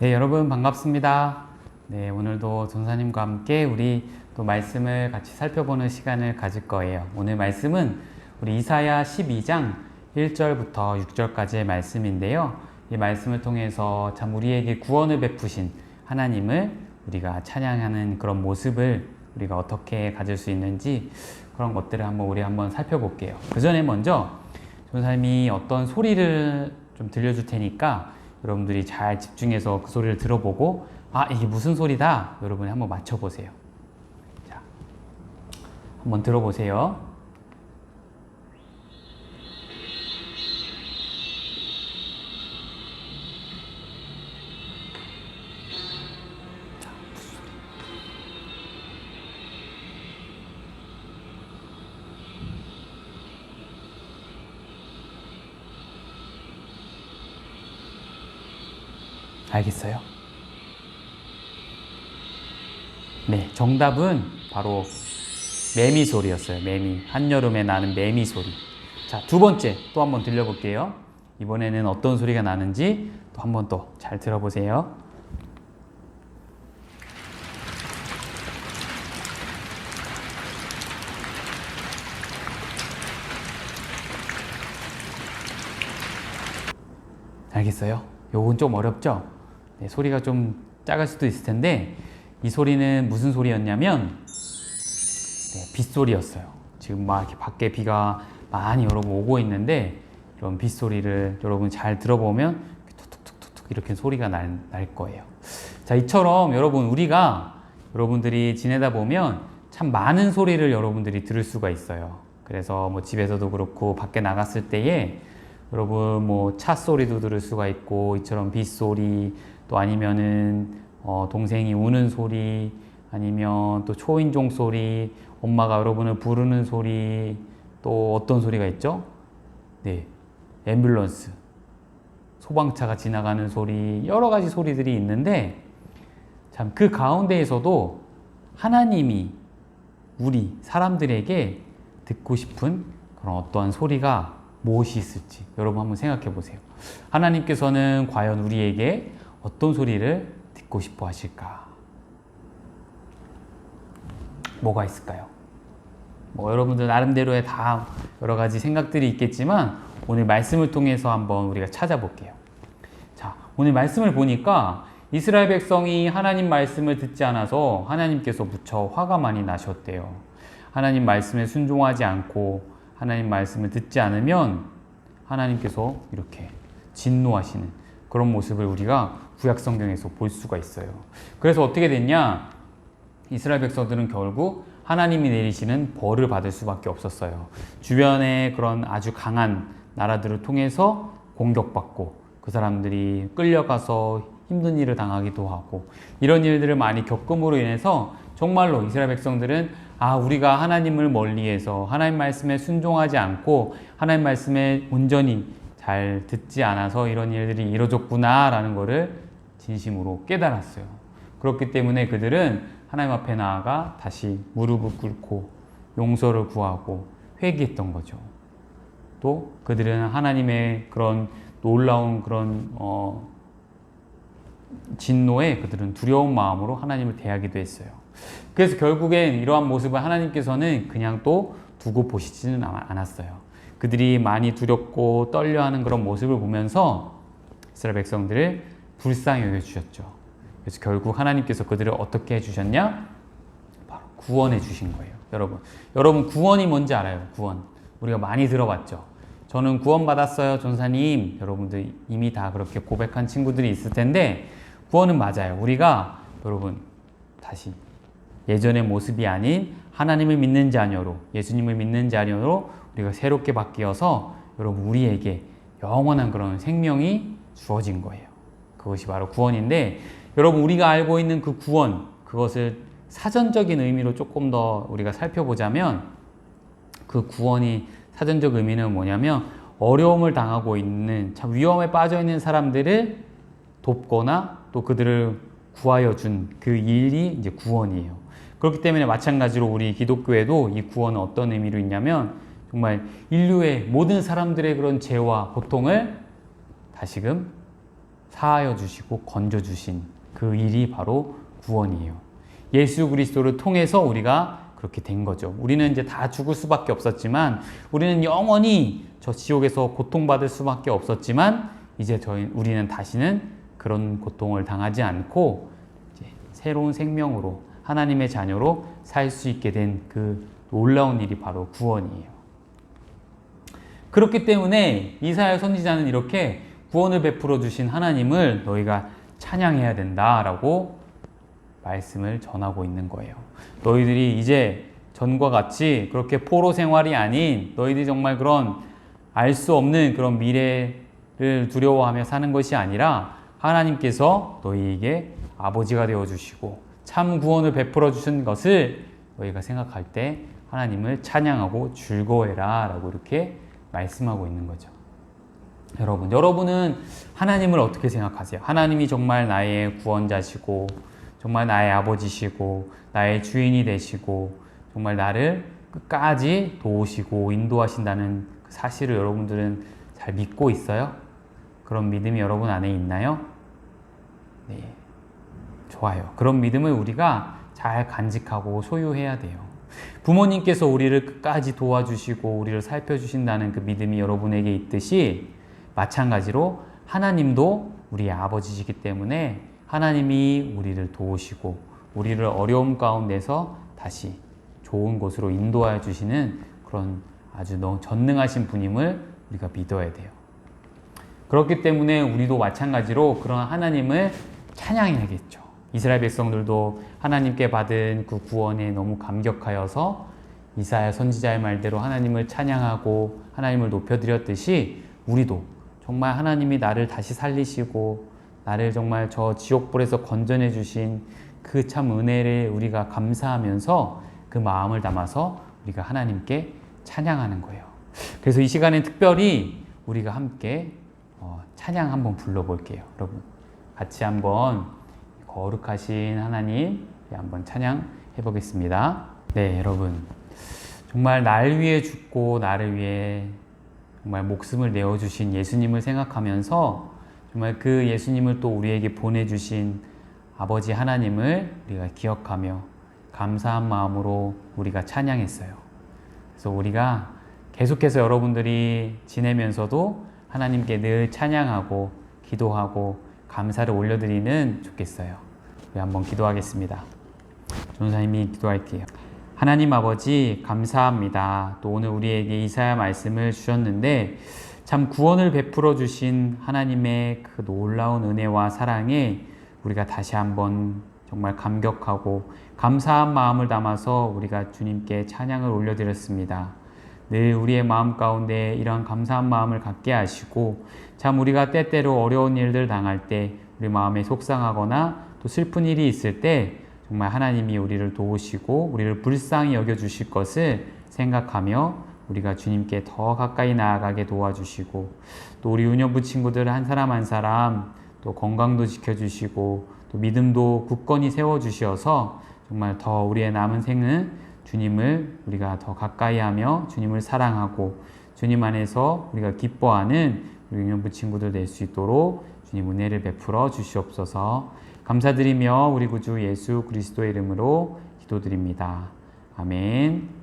네, 여러분 반갑습니다. 네, 오늘도 전사님과 함께 우리 또 말씀을 같이 살펴보는 시간을 가질 거예요. 오늘 말씀은 우리 이사야 12장 1절부터 6절까지의 말씀인데요. 이 말씀을 통해서 참 우리에게 구원을 베푸신 하나님을 우리가 찬양하는 그런 모습을 우리가 어떻게 가질 수 있는지 그런 것들을 한번 우리 한번 살펴볼게요. 그 전에 먼저 전사님이 어떤 소리를 좀 들려줄 테니까 여러분들이 잘 집중해서 그 소리를 들어보고 아 이게 무슨 소리다 여러분이 한번 맞춰보세요. 자, 한번 들어보세요. 알겠어요? 네, 정답은 바로 매미 소리였어요. 매미. 한여름에 나는 매미 소리. 자, 두 번째 또 한번 들려볼게요. 이번에는 어떤 소리가 나는지 또 한번 또 잘 들어보세요. 알겠어요? 요건 좀 어렵죠? 네, 소리가 좀 작을 수도 있을 텐데 이 소리는 무슨 소리였냐면 네, 빗소리였어요. 지금 막 이렇게 밖에 비가 많이 여러분 오고 있는데 이런 빗소리를 여러분 잘 들어보면 툭툭툭툭 이렇게 소리가 날, 날 거예요. 자, 이처럼 여러분 우리가 여러분들이 지내다 보면 참 많은 소리를 여러분들이 들을 수가 있어요. 그래서 뭐 집에서도 그렇고 밖에 나갔을 때에 여러분 뭐 차 소리도 들을 수가 있고 이처럼 빗소리 또 아니면은 어 동생이 우는 소리 아니면 또 초인종 소리 엄마가 여러분을 부르는 소리 또 어떤 소리가 있죠? 네 앰뷸런스 소방차가 지나가는 소리 여러 가지 소리들이 있는데 참 그 가운데에서도 하나님이 우리 사람들에게 듣고 싶은 그런 어떠한 소리가 무엇이 있을지 여러분 한번 생각해 보세요. 하나님께서는 과연 우리에게 어떤 소리를 듣고 싶어 하실까? 뭐가 있을까요? 뭐 여러분들 나름대로의 다 여러 가지 생각들이 있겠지만 오늘 말씀을 통해서 한번 우리가 찾아볼게요. 자, 오늘 말씀을 보니까 이스라엘 백성이 하나님 말씀을 듣지 않아서 하나님께서 무척 화가 많이 나셨대요. 하나님 말씀에 순종하지 않고 하나님 말씀을 듣지 않으면 하나님께서 이렇게 진노하시는 그런 모습을 우리가 구약 성경에서 볼 수가 있어요. 그래서 어떻게 됐냐? 이스라엘 백성들은 결국 하나님이 내리시는 벌을 받을 수밖에 없었어요. 주변에 그런 아주 강한 나라들을 통해서 공격받고 그 사람들이 끌려가서 힘든 일을 당하기도 하고 이런 일들을 많이 겪음으로 인해서 정말로 이스라엘 백성들은 아, 우리가 하나님을 멀리해서 하나님 말씀에 순종하지 않고 하나님 말씀에 온전히 잘 듣지 않아서 이런 일들이 이루어졌구나라는 것을 진심으로 깨달았어요. 그렇기 때문에 그들은 하나님 앞에 나아가 다시 무릎을 꿇고 용서를 구하고 회개했던 거죠. 또 그들은 하나님의 그런 놀라운 그런 어, 진노에 그들은 두려운 마음으로 하나님을 대하기도 했어요. 그래서 결국엔 이러한 모습을 하나님께서는 그냥 또 두고 보시지는 않았어요. 그들이 많이 두렵고 떨려하는 그런 모습을 보면서 이스라엘 백성들을 불쌍히 여겨주셨죠. 그래서 결국 하나님께서 그들을 어떻게 해주셨냐? 바로 구원해 주신 거예요. 여러분. 여러분, 구원이 뭔지 알아요? 구원. 우리가 많이 들어봤죠. 저는 구원 받았어요, 전사님. 여러분들 이미 다 그렇게 고백한 친구들이 있을 텐데, 구원은 맞아요. 우리가, 여러분, 다시 예전의 모습이 아닌 하나님을 믿는 자녀로, 예수님을 믿는 자녀로 우리가 새롭게 바뀌어서 여러분, 우리에게 영원한 그런 생명이 주어진 거예요. 그것이 바로 구원인데, 여러분, 우리가 알고 있는 그 구원, 그것을 사전적인 의미로 조금 더 우리가 살펴보자면, 그 구원이 사전적 의미는 뭐냐면, 어려움을 당하고 있는, 참 위험에 빠져 있는 사람들을 돕거나 또 그들을 구하여 준 그 일이 이제 구원이에요. 그렇기 때문에 마찬가지로 우리 기독교에도 이 구원은 어떤 의미로 있냐면 정말 인류의 모든 사람들의 그런 죄와 고통을 다시금 사하여 주시고 건져 주신 그 일이 바로 구원이에요. 예수 그리스도를 통해서 우리가 그렇게 된 거죠. 우리는 이제 다 죽을 수밖에 없었지만 우리는 영원히 저 지옥에서 고통받을 수밖에 없었지만 이제 저희 우리는 다시는 그런 고통을 당하지 않고 새로운 생명으로 하나님의 자녀로 살 수 있게 된 그 놀라운 일이 바로 구원이에요. 그렇기 때문에 이사야 선지자는 이렇게 구원을 베풀어 주신 하나님을 너희가 찬양해야 된다라고 말씀을 전하고 있는 거예요. 너희들이 이제 전과 같이 그렇게 포로 생활이 아닌 너희들이 정말 그런 알 수 없는 그런 미래를 두려워하며 사는 것이 아니라 하나님께서 너희에게 아버지가 되어 주시고 참 구원을 베풀어 주신 것을 너희가 생각할 때 하나님을 찬양하고 즐거워해라 라고 이렇게 말씀하고 있는 거죠. 여러분, 여러분은 하나님을 어떻게 생각하세요? 하나님이 정말 나의 구원자시고 정말 나의 아버지시고 나의 주인이 되시고 정말 나를 끝까지 도우시고 인도하신다는 그 사실을 여러분들은 잘 믿고 있어요? 그런 믿음이 여러분 안에 있나요? 네. 좋아요. 그런 믿음을 우리가 잘 간직하고 소유해야 돼요. 부모님께서 우리를 끝까지 도와주시고 우리를 살펴주신다는 그 믿음이 여러분에게 있듯이 마찬가지로 하나님도 우리의 아버지시기 때문에 하나님이 우리를 도우시고 우리를 어려움 가운데서 다시 좋은 곳으로 인도하여 주시는 그런 아주 너무 전능하신 분임을 우리가 믿어야 돼요. 그렇기 때문에 우리도 마찬가지로 그런 하나님을 찬양해야겠죠. 이스라엘 백성들도 하나님께 받은 그 구원에 너무 감격하여서 이사야 선지자의 말대로 하나님을 찬양하고 하나님을 높여드렸듯이 우리도 정말 하나님이 나를 다시 살리시고 나를 정말 저 지옥불에서 건져내 주신 그 참 은혜를 우리가 감사하면서 그 마음을 담아서 우리가 하나님께 찬양하는 거예요. 그래서 이 시간에 특별히 우리가 함께 어, 찬양 한번 불러볼게요. 여러분 같이 한번 거룩하신 하나님 한번 찬양 해 보겠습니다. 네, 여러분 정말 날 위해 죽고 나를 위해 정말 목숨을 내어 주신 예수님을 생각하면서 정말 그 예수님을 또 우리에게 보내 주신 아버지 하나님을 우리가 기억하며 감사한 마음으로 우리가 찬양했어요. 그래서 우리가 계속해서 여러분들이 지내면서도 하나님께 늘 찬양하고 기도하고 감사를 올려드리는 좋겠어요. 우리 한번 기도하겠습니다. 전사님이 기도할게요. 하나님 아버지 감사합니다. 또 오늘 우리에게 이사야 말씀을 주셨는데 참 구원을 베풀어 주신 하나님의 그 놀라운 은혜와 사랑에 우리가 다시 한번 정말 감격하고 감사한 마음을 담아서 우리가 주님께 찬양을 올려드렸습니다. 늘 우리의 마음 가운데 이러한 감사한 마음을 갖게 하시고 참 우리가 때때로 어려운 일들 당할 때 우리 마음에 속상하거나 또 슬픈 일이 있을 때 정말 하나님이 우리를 도우시고 우리를 불쌍히 여겨 주실 것을 생각하며 우리가 주님께 더 가까이 나아가게 도와주시고 또 우리 운영부 친구들 한 사람 한 사람 또 건강도 지켜주시고 또 믿음도 굳건히 세워주시어서 정말 더 우리의 남은 생은 주님을 우리가 더 가까이 하며 주님을 사랑하고 주님 안에서 우리가 기뻐하는 우리 운영부 친구들 될 수 있도록 주님 은혜를 베풀어 주시옵소서 감사드리며 우리 구주 예수 그리스도의 이름으로 기도드립니다. 아멘.